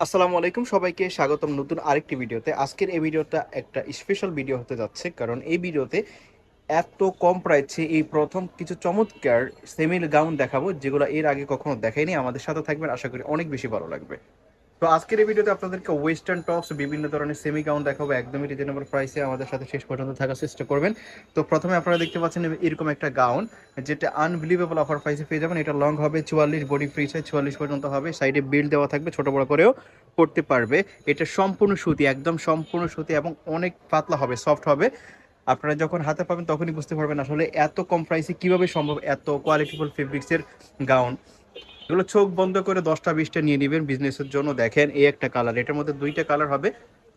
আসসালামু আলাইকুম, সবাইকে স্বাগতম নতুন আরেকটি ভিডিওতে। আজকের এই ভিডিওটা একটা স্পেশাল ভিডিও হতে যাচ্ছে, কারণ এই ভিডিওতে এত কম প্রাইসে এই প্রথম কিছু চমৎকার সেমিল গাউন দেখাবো, যেগুলো এর আগে কখনো দেখাইনি। আমাদের সাথে থাকবেন, আশা করি অনেক বেশি ভালো লাগবে। তো আজকের এই ভিডিওতে আপনাদেরকে ওয়েস্টার্ন টপস বিভিন্ন ধরনের সেমি গাউন দেখাবো, একদমই রিজনেবল প্রাইসে আমাদের সাথে শেষ পর্যন্ত থাকার চেষ্টা করবেন। তো প্রথমে আপনারা দেখতে পাচ্ছেন এরকম একটা গাউন যেটা আনবিলিভেবল অফার প্রাইসে পেয়ে যাবেন। এটা লং হবে, চুয়াল্লিশ বডি ফ্রি সাইজ চুয়াল্লিশ পর্যন্ত হবে। সাইডে বিল দেওয়া থাকবে, ছোট বড় করেও পড়তে পারবে। এটা সম্পূর্ণ সুতি, একদম সম্পূর্ণ সুতি এবং অনেক পাতলা হবে সফট হবে। আপনারা যখন হাতে পাবেন তখনই বুঝতে পারবেন আসলে এত কম প্রাইসে কীভাবে সম্ভব এত কোয়ালিটিফুল ফেব্রিক্সের গাউন এগুলো চোখ বন্ধ করে দশটা, বিশটা নিয়ে নেবেন বিজনেসের জন্য। দেখেন, এই একটা কালার এটার মধ্যে দুইটা কালার হবে।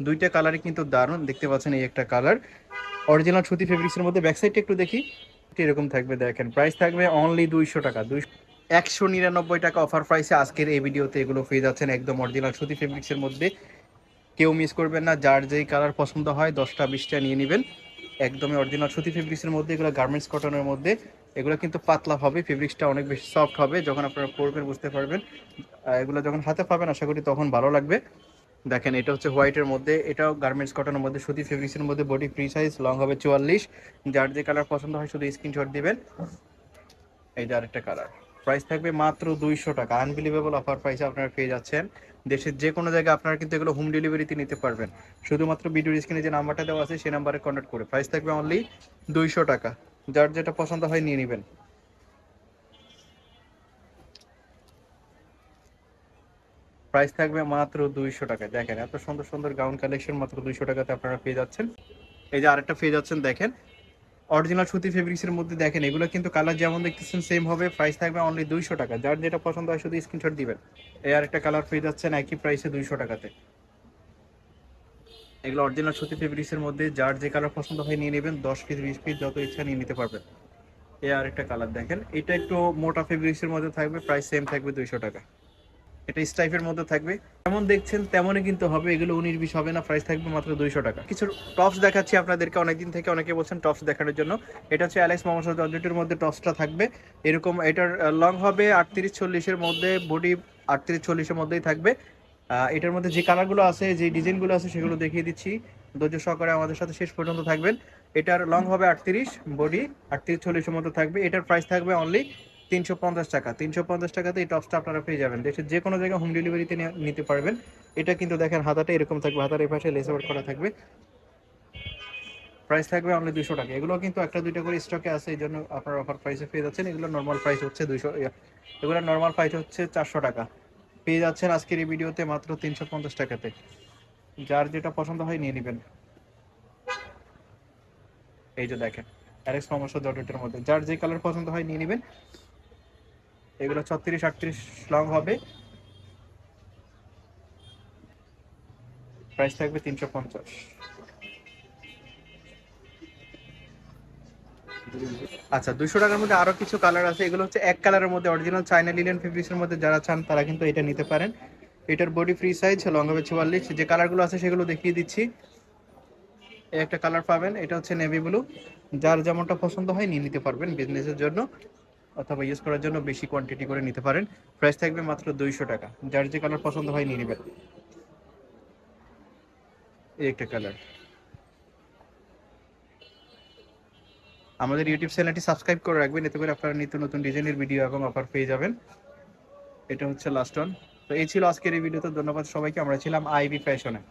দুইটা কালারই কিন্তু দারুণ। দেখতে পাচ্ছেন এই একটা কালার অরিজিনাল সুতি ফেব্রিক্সের মধ্যে ব্যাক সাইডটা একটু দেখি। এরকম থাকবে, দেখেন। প্রাইস থাকবে অনলি দুইশো টাকা। দুইশো একশো নিরানব্বই টাকা অফার প্রাইসে আজকের এই ভিডিওতে এগুলো পেয়ে যাচ্ছেন একদম অরিজিনাল সুতি ফেব্রিক্সের মধ্যে। কেউ মিস করবেন না। যার যেই কালার পছন্দ হয়, দশটা, বিশটা নিয়ে নেবেন। একদমই অরিজিনাল সুতি ফেব্রিক্সের মধ্যে, এগুলো গার্মেন্টস কটনের মধ্যে। এগুলো কিন্তু পাতলা হবে ফেব্রিক্সটা অনেক বেশি সফট হবে, যখন আপনারা পরবেন বুঝতে পারবেন। এগুলো যখন হাতে পাবেন, আশা করি তখন ভালো লাগবে। দেখেন, এটা হচ্ছে হোয়াইটের মধ্যে, এটাও গার্মেন্টস কটনের মধ্যে, সুতি ফেব্রিক্সের মধ্যে বডি ফ্রি সাইজ লং হবে চুয়াল্লিশ। যার যে কালার পছন্দ হয়, শুধু স্ক্রিনশট দিবেন। এই যে আরেকটা কালার প্রাইস থাকবে মাত্র দুইশো টাকা। আনবিলিভেবল অফার প্রাইসে আপনারা পেয়ে যাচ্ছেন। দেশের যে কোনো জায়গায় আপনারা কিন্তু এগুলো হোম ডেলিভারিতে নিতে পারবেন। শুধুমাত্র ভিডিওর স্ক্রিনে যে নাম্বারটা দেওয়া আছে সেই নাম্বারে কন্ট্যাক্ট করে। প্রাইস থাকবে অনলি দুইশো টাকা। যার যেটা পছন্দ হয় নিয়ে নেবেন। প্রাইস থাকবে মাত্র দুইশো টাকা। দেখেন, এত সুন্দর সুন্দর গাউন কালেকশন মাত্র দুইশো টাকাতে আপনারা পেয়ে যাচ্ছেন। এই যে আরেকটা পেয়ে যাচ্ছেন, দেখেন। অরিজিনাল সুতি ফেব্রিক্সের মধ্যে দেখেন, এগুলো কিন্তু কালার যেমন দেখতেছেন সেম হবে। প্রাইস থাকবে অনলি দুইশো টাকা। যার যেটা পছন্দ হয় শুধু স্ক্রিনশট দিবেন। এই আরেকটা কালার পেয়ে যাচ্ছেন একই প্রাইসে দুইশো টাকাতে। এগুলো অরিজিনাল সুতি ফেব্রিক্সের মধ্যে যার যে কালার পছন্দ হয় নিয়ে নেবেন, দশ পিস বিশ পিস যত ইচ্ছা নিয়ে নিতে পারবেন। এ আর একটা কালার দেখেন। এটা একটু মোটা ফেব্রিক্সের মধ্যে থাকবে প্রাইস সেম থাকবে দুইশো টাকা। এটা স্টাইফের মধ্যে থাকবে। যেমন দেখছেন, তেমনই কিন্তু হবে। এগুলো উনিশ বিশ হবে না প্রাইস থাকবে মাত্র দুইশো টাকা। কিছু টপস দেখাচ্ছি আপনাদেরকে অনেকদিন থেকে অনেকে বলছেন টপস দেখানোর জন্য। এটা হচ্ছে অ্যালেক্স মোহাম্মদ জর্জেটের মধ্যে টপসটা থাকবে। এরকম এটার লং হবে আটত্রিশ চল্লিশের মধ্যে বডি আটত্রিশ চল্লিশের মধ্যেই থাকবে। এটার মধ্যে যে কালারগুলো আছে, যে ডিজাইনগুলো আছে, সেগুলো দেখিয়ে দিচ্ছি। ধৈর্য সহকারে আমাদের সাথে শেষ পর্যন্ত থাকবেন। এটার লং হবে আটত্রিশ বডি আটত্রিশ চল্লিশের মধ্যে থাকবে। এটার প্রাইস থাকবে অনলি তিনশো পঞ্চাশ টাকা। তিনশো পঞ্চাশ টাকাতে এই টপসটা আপনারা পেয়ে যাবেন। দেশের যে কোনো জায়গায় হোম ডেলিভারিতে নিতে পারবেন। এটা কিন্তু দেখেন, হাতাটা এরকম থাকবে। হাতার এই পাশে লেস করা থাকবে। প্রাইস থাকবে অনলি দুশো টাকা। এগুলো কিন্তু একটা দুইটা করে স্টকে আছে, এই জন্য আপনার অফার প্রাইসে পেয়ে যাচ্ছেন। এগুলো নর্মাল প্রাইস হচ্ছে দুইশো, এগুলো নর্মাল প্রাইস হচ্ছে চারশো টাকা। পেয়ে যাচ্ছেন আজকের এই ভিডিওতে মাত্র তিনশো পঞ্চাশ টাকাতে। যার যেটা পছন্দ হয় নিয়ে নেবেন। এই যে দেখেন অ্যারেক্স সমস্যা ডটের মধ্যে। যার যে কালার পছন্দ হয় নিয়ে নেবেন। এগুলো ছত্রিশ আটত্রিশ লং হবে। প্রাইস থাকবে তিনশো পঞ্চাশ। আচ্ছা দুশো টাকার মধ্যে আরও কিছু কালার আছে। এগুলো হচ্ছে এক কালারের মধ্যে অরিজিনাল চাইনা লিলেন ফেব্রিক্সের মধ্যে যারা চান, তারা কিন্তু এটা নিতে পারেন। এটার বডি ফ্রি সাইজ লং হবে চুয়াল্লিশ। যে কালারগুলো আছে, সেগুলো দেখিয়ে দিচ্ছি। একটা কালার পাবেন, এটা হচ্ছে নেভি ব্লু যার যেমনটা পছন্দ হয়, নিয়ে নিতে পারবেন বিজনেসের জন্য। অথবা ইউজ করার জন্য বেশি কোয়ান্টিটি করে নিতে পারেন। প্রাইস থাকবে মাত্র দুইশো টাকা। যার যে কালার পছন্দ হয়, নিয়ে নেবেন। এই একটা কালার আমাদের ইউটিউব চ্যানেলটি সাবস্ক্রাইব করে রাখবেন, এতে করে আপনারা নিত্য নতুন ডিজাইনের ভিডিও এবং অফার পেয়ে যাবেন। এটা হচ্ছে লাস্ট ওয়ান তো এই ছিল আজকের এই ভিডিওতে ধন্যবাদ সবাইকে। আমরা ছিলাম আইবি ফ্যাশনে